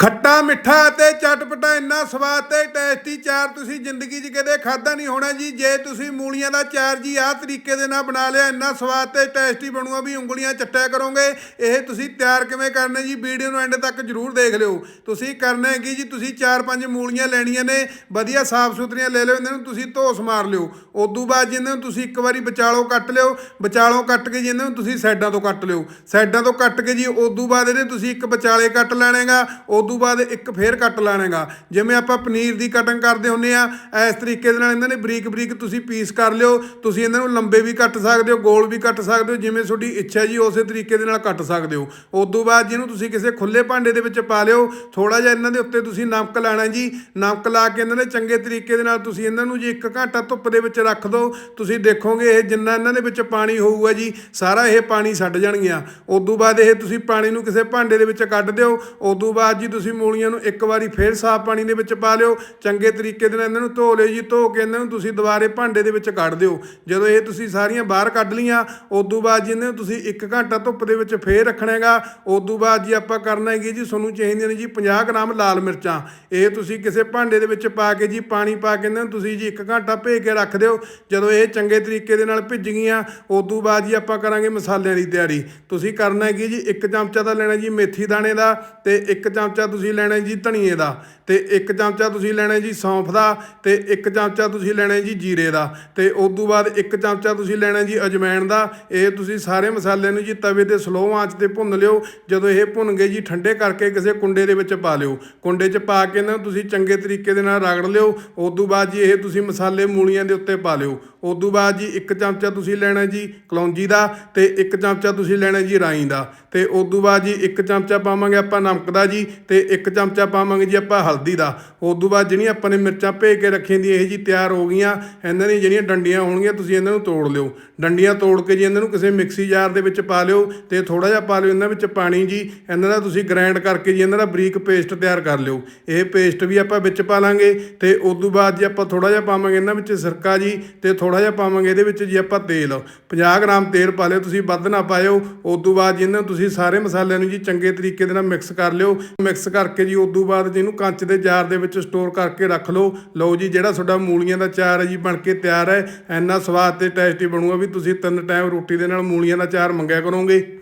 ਖੱਟਾ ਮਿੱਠਾ ਅਤੇ ਚਟਪਟਾ ਇੰਨਾ ਸਵਾਦ ਤੇ ਟੇਸਟੀ ਚਾਰ ਤੁਸੀਂ ਜ਼ਿੰਦਗੀ 'ਚ ਕਦੇ ਖਾਦਾ ਨਹੀਂ ਹੋਣਾ ਜੀ। ਜੇ ਤੁਸੀਂ ਮੂਲੀਆਂ ਦਾ ਚਾਰ ਜੀ ਆਹ ਤਰੀਕੇ ਦੇ ਨਾਲ ਬਣਾ ਲਿਆ, ਇੰਨਾ ਸਵਾਦ ਤੇ ਟੇਸਟੀ ਬਣੂਗਾ ਵੀ ਉਂਗਲੀਆਂ ਚੱਟਿਆ ਕਰੋਗੇ। ਇਹ ਤੁਸੀਂ ਤਿਆਰ ਕਿਵੇਂ ਕਰਨੇ ਜੀ? ਵੀਡੀਓ ਨੂੰ ਐਂਡ ਤੱਕ ਜਰੂਰ ਦੇਖ ਲਿਓ। ਤੁਸੀਂ ਕਰਨਾ ਹੈ ਕੀ ਜੀ? ਤੁਸੀਂ ਚਾਰ ਪੰਜ ਮੂਲੀਆਂ ਲੈਣੀਆਂ ਨੇ, ਵਧੀਆ ਸਾਫ਼ ਸੁਥਰੀਆਂ ਲੈ ਲਿਓ, ਇਹਨਾਂ ਨੂੰ ਤੁਸੀਂ ਧੋਸ ਮਾਰ ਲਿਓ। ਉਦੋਂ ਬਾਅਦ ਜੀ ਨੂੰ ਤੁਸੀਂ ਇੱਕ ਵਾਰੀ ਵਿਚਾਲੋ ਕੱਟ ਲਿਓ, ਵਿਚਾਲੋ ਕੱਟ ਕੇ ਜੀ ਇਹਨਾਂ ਨੂੰ ਤੁਸੀਂ ਸਾਈਡਾਂ ਤੋਂ ਕੱਟ ਲਿਓ। ਸਾਈਡਾਂ ਤੋਂ ਕੱਟ ਕੇ ਜੀ, ਉਦੋਂ ਬਾਅਦ ਇਹਦੇ ਤੁਸੀਂ ਇੱਕ ਵਿਚਾਲੇ ਕੱਟ ਲੈਣੇਗਾ, ਉਦੋਂ ਤੋਂ ਬਾਅਦ ਇੱਕ ਫੇਰ ਕੱਟ ਲੈਣੇਗਾ। ਜਿਵੇਂ ਆਪਾਂ ਪਨੀਰ ਦੀ ਕਟਿੰਗ ਕਰਦੇ ਹੁੰਨੇ ਆ, ਇਸ ਤਰੀਕੇ ਦੇ ਨਾਲ ਇਹਨਾਂ ਨੇ ਬਰੀਕ ਬਰੀਕ ਤੁਸੀਂ ਪੀਸ ਕਰ ਲਿਓ, ਤੁਸੀਂ ਇਹਨਾਂ ਨੂੰ ਲੰਬੇ ਵੀ ਕੱਟ ਸਕਦੇ ਹੋ, ਗੋਲ ਵੀ ਕੱਟ ਸਕਦੇ ਹੋ, ਜਿਵੇਂ ਤੁਹਾਡੀ ਇੱਛਾ ਜੀ ਉਸੇ ਤਰੀਕੇ ਦੇ ਨਾਲ ਕੱਟ ਸਕਦੇ ਹੋ। ਉਦੋਂ ਬਾਅਦ ਜਿਹਨੂੰ ਤੁਸੀਂ ਕਿਸੇ ਖੁੱਲੇ ਭਾਂਡੇ ਦੇ ਵਿੱਚ ਪਾ ਲਿਓ ਥੋੜਾ ਜਿਹਾ ਇਹਨਾਂ ਦੇ ਉੱਤੇ ਤੁਸੀਂ ਨਮਕ ਲਾਣਾ ਜੀ। ਨਮਕ ਲਾ ਕੇ ਇਹਨਾਂ ਦੇ ਚੰਗੇ ਤਰੀਕੇ ਦੇ ਨਾਲ ਤੁਸੀਂ ਇਹਨਾਂ ਨੂੰ ਜੀ ਇੱਕ ਘੰਟਾ ਧੁੱਪ ਦੇ ਵਿੱਚ ਰੱਖ ਦਿਓ ਤੁਸੀਂ ਦੇਖੋਗੇ ਇਹ ਜਿੰਨਾ ਇਹਨਾਂ ਦੇ ਵਿੱਚ ਪਾਣੀ ਹੋਊਗਾ ਜੀ, ਸਾਰਾ ਇਹ ਪਾਣੀ ਛੱਡ ਜਾਣਗੀਆਂ। ਉਦੋਂ ਬਾਅਦ ਇਹ ਤੁਸੀਂ ਪਾਣੀ ਨੂੰ ਕਿਸੇ ਭਾਂਡੇ ਦੇ ਵਿੱਚ ਕੱਢ ਦਿਓ, ਉਦੋਂ ਬਾਅਦ ਜੀ ਤੁਸੀਂ ਮੂਲੀਆਂ ਨੂੰ ਇੱਕ ਵਾਰੀ ਫੇਰ ਸਾਫ਼ ਪਾਣੀ ਦੇ ਵਿੱਚ ਪਾ ਲਿਓ। ਚੰਗੇ ਤਰੀਕੇ ਦੇ ਨਾਲ ਇਹਨਾਂ ਨੂੰ ਧੋ ਲਿਓ ਜੀ। ਧੋ ਕੇ ਇਹਨਾਂ ਨੂੰ ਤੁਸੀਂ ਦੁਬਾਰੇ ਭਾਂਡੇ ਦੇ ਵਿੱਚ ਕੱਢ ਦਿਓ। ਜਦੋਂ ਇਹ ਤੁਸੀਂ ਸਾਰੀਆਂ ਬਾਹਰ ਕੱਢ ਲੀਆਂ ਉਦੋਂ ਬਾਅਦ ਜੀ ਇਹਨਾਂ ਨੂੰ ਤੁਸੀਂ 1 ਘੰਟਾ ਧੁੱਪ ਦੇ ਵਿੱਚ ਫੇਰ ਰੱਖਣਾ ਹੈਗਾ ਉਦੋਂ ਬਾਅਦ ਜੀ ਆਪਾਂ ਕਰਨਾ ਹੈਗੀ ਜੀ, ਤੁਹਾਨੂੰ ਚਾਹੀਦੀਆਂ ਨੇ ਜੀ 50 ਗ੍ਰਾਮ ਲਾਲ ਮਿਰਚਾਂ। ਇਹ ਤੁਸੀਂ ਕਿਸੇ ਭਾਂਡੇ ਦੇ ਵਿੱਚ ਪਾ ਕੇ ਜੀ, ਪਾਣੀ ਪਾ ਕੇ ਇਹਨਾਂ ਨੂੰ ਤੁਸੀਂ ਜੀ 1 ਘੰਟਾ ਭੇ ਕੇ ਰੱਖ ਦਿਓ। ਜਦੋਂ ਇਹ ਚੰਗੇ ਤਰੀਕੇ ਦੇ ਨਾਲ ਭਿੱਜ ਗਈਆਂ, ਉਦੋਂ ਬਾਅਦ ਜੀ ਆਪਾਂ ਕਰਾਂਗੇ ਮਸਾਲਿਆਂ ਦੀ ਤਿਆਰੀ। ਤੁਸੀਂ ਕਰਨਾ ਹੈਗੀ ਜੀ 1 ਚਮਚਾ ਦਾ ਲੈਣਾ ਜੀ ਮੇਥੀ ਦਾਣੇ ਦਾ ਤੇ 1 ਚਮਚਾ ਤੁਸੀਂ ਲੈਣਾ ਜੀ ਧਨੀਏ ਦਾ ਤੇ ਇੱਕ ਚਮਚਾ ਤੁਸੀਂ ਲੈਣਾ ਜੀ ਸੌਂਫ ਦਾ ਤੇ 1 ਚਮਚਾ ਤੁਸੀਂ ਲੈਣਾ ਜੀ ਜੀਰੇ ਦਾ ਤੇ ਉਸ ਤੋਂ ਬਾਅਦ 1 ਚਮਚਾ ਤੁਸੀਂ ਲੈਣਾ ਜੀ ਅਜਵਾਇਣ ਦਾ। ਇਹ ਤੁਸੀਂ ਸਾਰੇ ਮਸਾਲਿਆਂ ਨੂੰ ਜੀ ਤਵੇ ਤੇ ਸਲੋ ਆਂਚ ਤੇ ਭੁੰਨ ਲਿਓ। ਜਦੋਂ ਇਹ ਭੁੰਨ ਗਏ ਜੀ ਠੰਡੇ ਕਰਕੇ ਕਿਸੇ ਕੁੰਡੇ ਦੇ ਵਿੱਚ ਪਾ ਲਿਓ। ਕੁੰਡੇ 'ਚ ਪਾ ਕੇ ਨਾ ਤੁਸੀਂ ਚੰਗੇ ਤਰੀਕੇ ਦੇ ਨਾਲ ਰਗੜ ਲਿਓ। ਉਸ ਤੋਂ ਬਾਅਦ ਜੀ ਇਹ ਤੁਸੀਂ ਮਸਾਲੇ ਮੂਲੀਆਂ ਦੇ ਉੱਤੇ ਪਾ ਲਿਓ। ਉਸ ਤੋਂ ਬਾਅਦ ਜੀ ਇੱਕ ਚਮਚਾ ਤੁਸੀਂ ਲੈਣਾ ਜੀ ਕਲੌਂਜੀ ਦਾ ਤੇ ਇੱਕ ਚਮਚਾ ਤੁਸੀਂ ਲੈਣਾ ਜੀ ਰਾਈ ਦਾ। ਤੇ ਉਸ ਤੋਂ ਬਾਅਦ ਜੀ ਇੱਕ ਚਮਚਾ ਪਾਵਾਂਗੇ ਆਪਾਂ ਨਮਕ ਦਾ ਜੀ ਤੇ ਇੱਕ ਚਮਚਾ ਪਾਵਾਂਗੇ ਜੀ ਆਪਾਂ ਹਲਦੀ ਦਾ। ਉਸ ਤੋਂ ਬਾਅਦ ਜਿਹੜੀਆਂ ਆਪਾਂ ਨੇ ਮਿਰਚਾਂ ਭੇ ਕੇ ਰੱਖੀਆਂ ਦੀ ਇਹ ਜੀ ਤਿਆਰ ਹੋ ਗਈਆਂ। ਇਹਨਾਂ ਦੀਆਂ ਜਿਹੜੀਆਂ ਡੰਡੀਆਂ ਹੋਣਗੀਆਂ, ਤੁਸੀਂ ਇਹਨਾਂ ਨੂੰ ਤੋੜ ਲਿਓ। ਡੰਡੀਆਂ ਤੋੜ ਕੇ ਜੀ ਇਹਨਾਂ ਨੂੰ ਕਿਸੇ ਮਿਕਸੀ ਜਾਰ ਦੇ ਵਿੱਚ ਪਾ ਲਿਓ ਤੇ ਥੋੜਾ ਜਿਹਾ ਪਾ ਲਿਓ ਇਹਨਾਂ ਵਿੱਚ ਪਾਣੀ ਜੀ। ਇਹਨਾਂ ਦਾ ਤੁਸੀਂ ਗ੍ਰਾਈਂਡ ਕਰਕੇ ਜੀ ਇਹਨਾਂ ਦਾ ਬਰੀਕ ਪੇਸਟ ਤਿਆਰ ਕਰ ਲਿਓ। ਇਹ ਪੇਸਟ ਵੀ ਆਪਾਂ ਵਿੱਚ ਪਾ ਲਾਂਗੇ ਤੇ ਉਸ ਤੋਂ ਬਾਅਦ ਜੀ ਆਪਾਂ ਥੋੜਾ ਜਿਹਾ ਪਾਵਾਂਗੇ ਇਹਨਾਂ ਵਿੱਚ ਸਿਰਕਾ ਜੀ ਤੇ ਥੋੜਾ ਜਿਹਾ ਪਾਵਾਂਗੇ ਇਹਦੇ ਵਿੱਚ ਜੀ ਆਪਾਂ ਤੇਲ। 50 ਗ੍ਰਾਮ ਤੇਲ ਪਾ ਲਿਓ, ਤੁਸੀਂ ਵੱਧ ਨਾ ਪਾਇਓ। ਉਸ ਤੋਂ ਬਾਅਦ ਜੀ ਇਹਨਾਂ ਨੂੰ ਤੁਸੀਂ ਸਾਰੇ ਮਸਾਲਿਆਂ ਨੂੰ ਜੀ ਚੰਗੇ ਤਰੀਕੇ ਦੇ ਨਾਲ ਮਿਕਸ ਕਰ ਲਿਓ। ਮਿਕਸ ਕਰਕੇ ਜੀ ਉਸ ਤੋਂ ਬਾਅਦ ਜਿਹਨੂੰ ਕੰਚ ਦੇ ਜਾਰ ਦੇ ਵਿੱਚ ਸਟੋਰ ਕਰਕੇ ਰੱਖ ਲਓ। ਲਓ ਜੀ, ਜਿਹੜਾ ਤੁਹਾਡਾ ਮੂਲੀਆਂ ਦਾ ਚਾਰ ਹੈ ਜੀ, ਬਣ ਕੇ ਤਿਆਰ ਹੈ। ਇੰਨਾ ਸਵਾਦ ਤੇ ਟੇਸਟੀ ਬਣੂਗਾ ਵੀ ਤੁਸੀਂ ਤਿੰਨ ਟਾਈਮ ਰੋਟੀ ਦੇ ਨਾਲ ਮੂਲੀਆਂ ਦਾ ਚਾਰ ਮੰਗਿਆ ਕਰੋਗੇ।